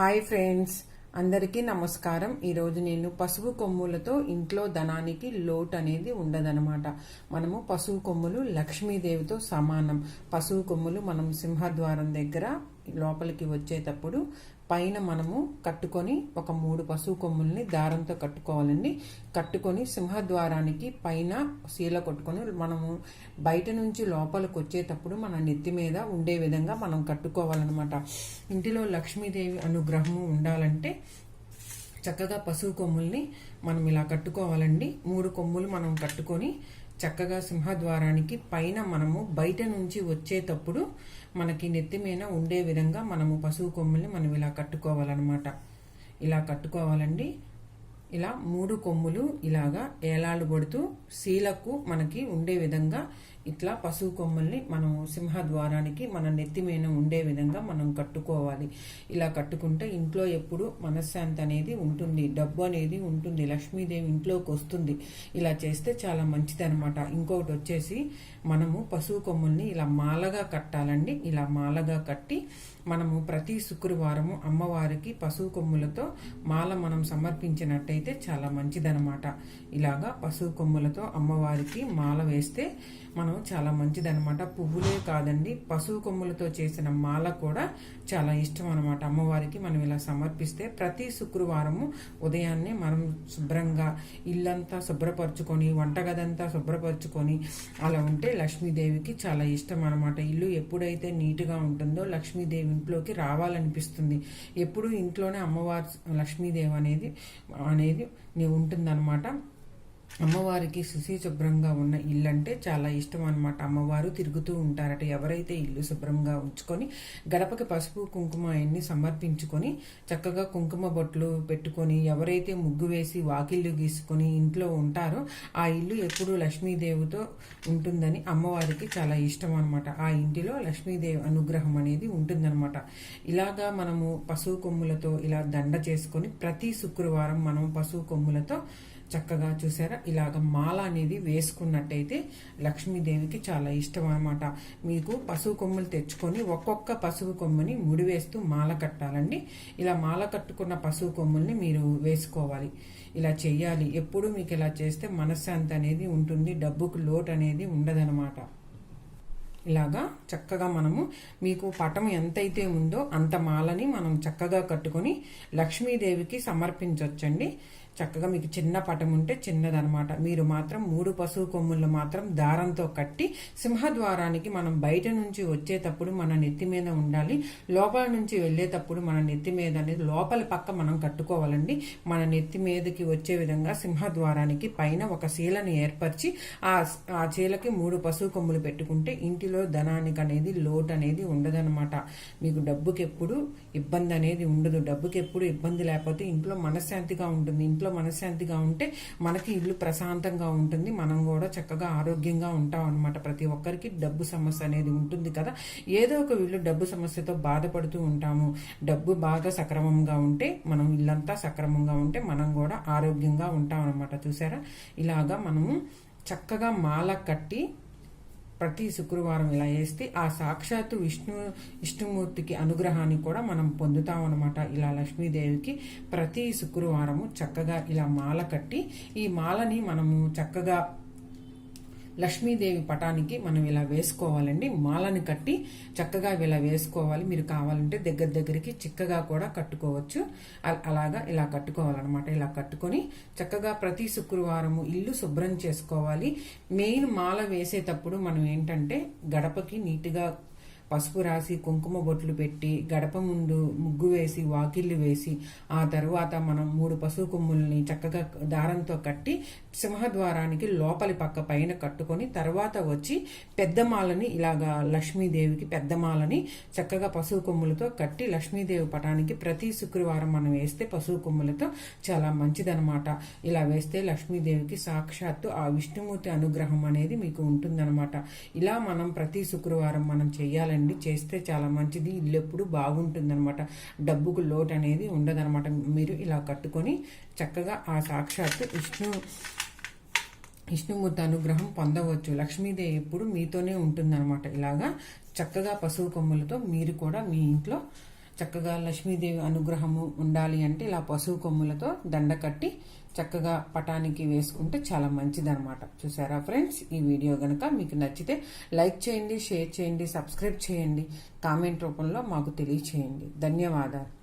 Hi friends అందరికీ నమస్కారం. ఈరోజు నేను పసుపు కొమ్ములతో ఇంట్లో ధనానికి లోటు అనేది ఉండదనమాట మనము పశువు కొమ్ములు లక్ష్మీదేవితో సమానం. పశువు కొమ్ములు మనం సింహద్వారం దగ్గర లోపలికి వచ్చేటప్పుడు పైన మనము కట్టుకొని ఒక మూడు పశువు కొమ్ముల్ని దారంతో కట్టుకోవాలండి. కట్టుకొని సింహద్వారానికి పైన శీల కొట్టుకొని మనము బయట నుంచి లోపలికి వచ్చేటప్పుడు మన నెత్తి మీద ఉండే విధంగా మనం కట్టుకోవాలన్నమాట. ఇంటిలో లక్ష్మీదేవి అనుగ్రహము ఉండాలంటే చక్కగా పశువు కొమ్ముల్ని మనం ఇలా కట్టుకోవాలండి. మూడు కొమ్ములు మనం కట్టుకొని చక్కగా సింహద్వారానికి పైన మనము బయట నుంచి వచ్చేటప్పుడు మనకి నెత్తి మీద ఉండే విధంగా మనము పశువు కొమ్ముల్ని మనం ఇలా కట్టుకోవాలన్నమాట. ఇలా కట్టుకోవాలండి. ఇలా మూడు కొమ్ములు ఇలాగా ఏలాలు పడుతూ శీలకు మనకి ఉండే విధంగా ఇట్లా పశువు కొమ్ముల్ని మనం సింహద్వారానికి మన నెత్తి మీద ఉండే విధంగా మనం కట్టుకోవాలి. ఇలా కట్టుకుంటే ఇంట్లో ఎప్పుడు మనశ్శాంతి అనేది ఉంటుంది డబ్బు అనేది ఉంటుంది లక్ష్మీదేవి ఇంట్లోకి వస్తుంది. ఇలా చేస్తే చాలా మంచిది అనమాట ఇంకొకటి వచ్చేసి మనము పశువు కొమ్ముల్ని ఇలా మాలగా కట్టాలండి. ఇలా మాలగా కట్టి మనము ప్రతి శుక్రవారము అమ్మవారికి పశువు కొమ్ములతో మాల మనం సమర్పించినట్టయితే చాలా మంచిదనమాట ఇలాగా పశువు కొమ్ములతో అమ్మవారికి మాల వేస్తే మనం చాలా మంచిదనమాట పువ్వులే కాదండి పశువు కొమ్ములతో చేసిన మాల కూడా చాలా ఇష్టం అనమాట అమ్మవారికి మనం ఇలా సమర్పిస్తే ప్రతి శుక్రవారము ఉదయాన్నే మనం శుభ్రంగా ఇల్లంతా శుభ్రపరచుకొని వంటగదంతా శుభ్రపరచుకొని అలా ఉంటే లక్ష్మీదేవికి చాలా ఇష్టం అనమాట ఇల్లు ఎప్పుడైతే నీట్గా ఉంటుందో లక్ష్మీదేవి ఇంట్లోకి రావాలనిపిస్తుంది. ఎప్పుడు ఇంట్లోనే అమ్మవారి లక్ష్మీదేవి అనేది అనేది ఉంటుందన్నమాట. అమ్మవారికి శుచి శుభ్రంగా ఉన్న ఇల్లు అంటే చాలా ఇష్టం అనమాట అమ్మవారు తిరుగుతూ ఉంటారట. ఎవరైతే ఇల్లు శుభ్రంగా ఉంచుకొని గడపకి పసుపు కుంకుమ అన్ని సమర్పించుకొని చక్కగా కుంకుమ బొట్లు పెట్టుకొని ఎవరైతే ముగ్గు వేసి వాకిళ్ళు గీసుకొని ఇంట్లో ఉంటారో ఆ ఇల్లు ఎప్పుడు లక్ష్మీదేవితో ఉంటుందని అమ్మవారికి చాలా ఇష్టం అనమాట ఆ ఇంటిలో లక్ష్మీదేవి అనుగ్రహం అనేది ఉంటుందన్నమాట. ఇలాగా మనము పశువు కొమ్ములతో ఇలా దండ చేసుకొని ప్రతి శుక్రవారం మనం పశువు కొమ్ములతో చక్కగా చూసారా? ఇలాగ మాల అనేది వేసుకున్నట్టయితే లక్ష్మీదేవికి చాలా ఇష్టం అనమాట మీకు పశువు కొమ్ములు తెచ్చుకొని ఒక్కొక్క పశువు కొమ్ముని ముడివేస్తూ మాల కట్టాలండి. ఇలా మాల కట్టుకున్న పశువు కొమ్ముల్ని మీరు వేసుకోవాలి. ఇలా చేయాలి ఎప్పుడు మీకు ఇలా చేస్తే మనశ్శాంతి అనేది ఉంటుంది. డబ్బుకు లోటు అనేది ఉండదనమాట ఇలాగా చక్కగా మనము మీకు పటం ఎంతైతే ఉందో అంత మాలని మనం చక్కగా కట్టుకొని లక్ష్మీదేవికి సమర్పించవచ్చండి చక్కగా మీకు చిన్న పటం ఉంటే చిన్నదనమాట మీరు మాత్రం మూడు పశువు కొమ్ములు మాత్రం దారంతో కట్టి సింహద్వారానికి మనం బయట నుంచి వచ్చేటప్పుడు మన నెత్తి మీద ఉండాలి. లోపల నుంచి వెళ్ళేటప్పుడు మన నెత్తి మీద అనేది లోపల పక్క మనం కట్టుకోవాలండి. మన నెత్తి మీదకి వచ్చే విధంగా సింహద్వారానికి పైన ఒక శీలను ఏర్పరిచి ఆ ఆ చీలకి మూడు పశువు కొమ్ములు పెట్టుకుంటే ఇంటి ఇంటిలో ధనానికి అనేది లోటు అనేది ఉండదనమాట మీకు డబ్బుకి ఎప్పుడు ఇబ్బంది అనేది ఉండదు. డబ్బుకి ఎప్పుడు ఇబ్బంది లేకపోతే ఇంట్లో మనశ్శాంతిగా ఉంటుంది. ఇంట్లో మనశ్శాంతిగా ఉంటే మనకి ఇల్లు ప్రశాంతంగా ఉంటుంది. మనం కూడా చక్కగా ఆరోగ్యంగా ఉంటాం అనమాట ప్రతి ఒక్కరికి డబ్బు సమస్య అనేది ఉంటుంది కదా. ఏదో ఒక వీళ్ళు డబ్బు సమస్యతో బాధపడుతూ ఉంటాము. డబ్బు బాగా సక్రమంగా ఉంటే మనం ఇల్లంతా సక్రమంగా ఉంటే మనం కూడా ఆరోగ్యంగా ఉంటాం అనమాట చూసారా? ఇలాగా మనము చక్కగా మాల కట్టి ప్రతి శుక్రవారం ఇలా వేస్తే ఆ సాక్షాత్తు విష్ణు విష్ణుమూర్తికి అనుగ్రహాన్ని కూడా మనం పొందుతాం అనమాట ఇలా లక్ష్మీదేవికి ప్రతి శుక్రవారము చక్కగా ఇలా మాల కట్టి ఈ మాలని మనము చక్కగా లక్ష్మీదేవి పటానికి మనం ఇలా వేసుకోవాలండి. మాలని కట్టి చక్కగా ఇలా వేసుకోవాలి. మీరు కావాలంటే దగ్గర దగ్గరికి చిక్కగా కూడా కట్టుకోవచ్చు. అలాగా ఇలా కట్టుకోవాలన్నమాట. ఇలా కట్టుకొని చక్కగా ప్రతి శుక్రవారము ఇల్లు శుభ్రం చేసుకోవాలి. మెయిన్ మాల వేసేటప్పుడు మనం ఏంటంటే గడపకి నీట్గా పసుపు రాసి కుంకుమ బొట్లు పెట్టి గడప ముందు ముగ్గు వేసి వాకిళ్ళు వేసి ఆ తర్వాత మనం మూడు పశువు కొమ్ముల్ని చక్కగా దారంతో కట్టి సింహద్వారానికి లోపలి పక్క పైన కట్టుకొని తర్వాత వచ్చి పెద్దమాలని ఇలాగా లక్ష్మీదేవికి పెద్దమాలని చక్కగా పశువు కొమ్ములతో కట్టి లక్ష్మీదేవి పటానికి ప్రతి శుక్రవారం మనం వేస్తే పశువు కొమ్ములతో చాలా మంచిదనమాట. ఇలా వేస్తే లక్ష్మీదేవికి సాక్షాత్తు ఆ విష్ణుమూర్తి అనుగ్రహం అనేది మీకు ఉంటుందన్నమాట ఇలా మనం ప్రతి శుక్రవారం మనం చేయాలని చేయండి చేస్తే చాలా మంచిది. ఇల్లు ఎప్పుడు బాగుంటుందన్నమాట. డబ్బుకు లోటు అనేది ఉండదన్నమాట. మీరు ఇలా కట్టుకొని చక్కగా ఆ సాక్షాత్తు విష్ణు విష్ణుమూర్తి అనుగ్రహం పొందవచ్చు. లక్ష్మీదేవి ఎప్పుడు మీతోనే ఉంటుందన్నమాట. ఇలాగా చక్కగా పశువు కొమ్ములతో మీరు కూడా మీ ఇంట్లో చక్కగా లక్ష్మీదేవి అనుగ్రహము ఉండాలి అంటే ఇలా పశువు కొమ్ములతో దండ కట్టి చక్కగా పటానికి వేసుకుంటే చాలా మంచిదనమాట చూసారా ఫ్రెండ్స్? ఈ వీడియో కనుక మీకు నచ్చితే లైక్ చేయండి షేర్ చేయండి సబ్స్క్రైబ్ చేయండి. కామెంట్ రూపంలో మాకు తెలియచేయండి. ధన్యవాదాలు.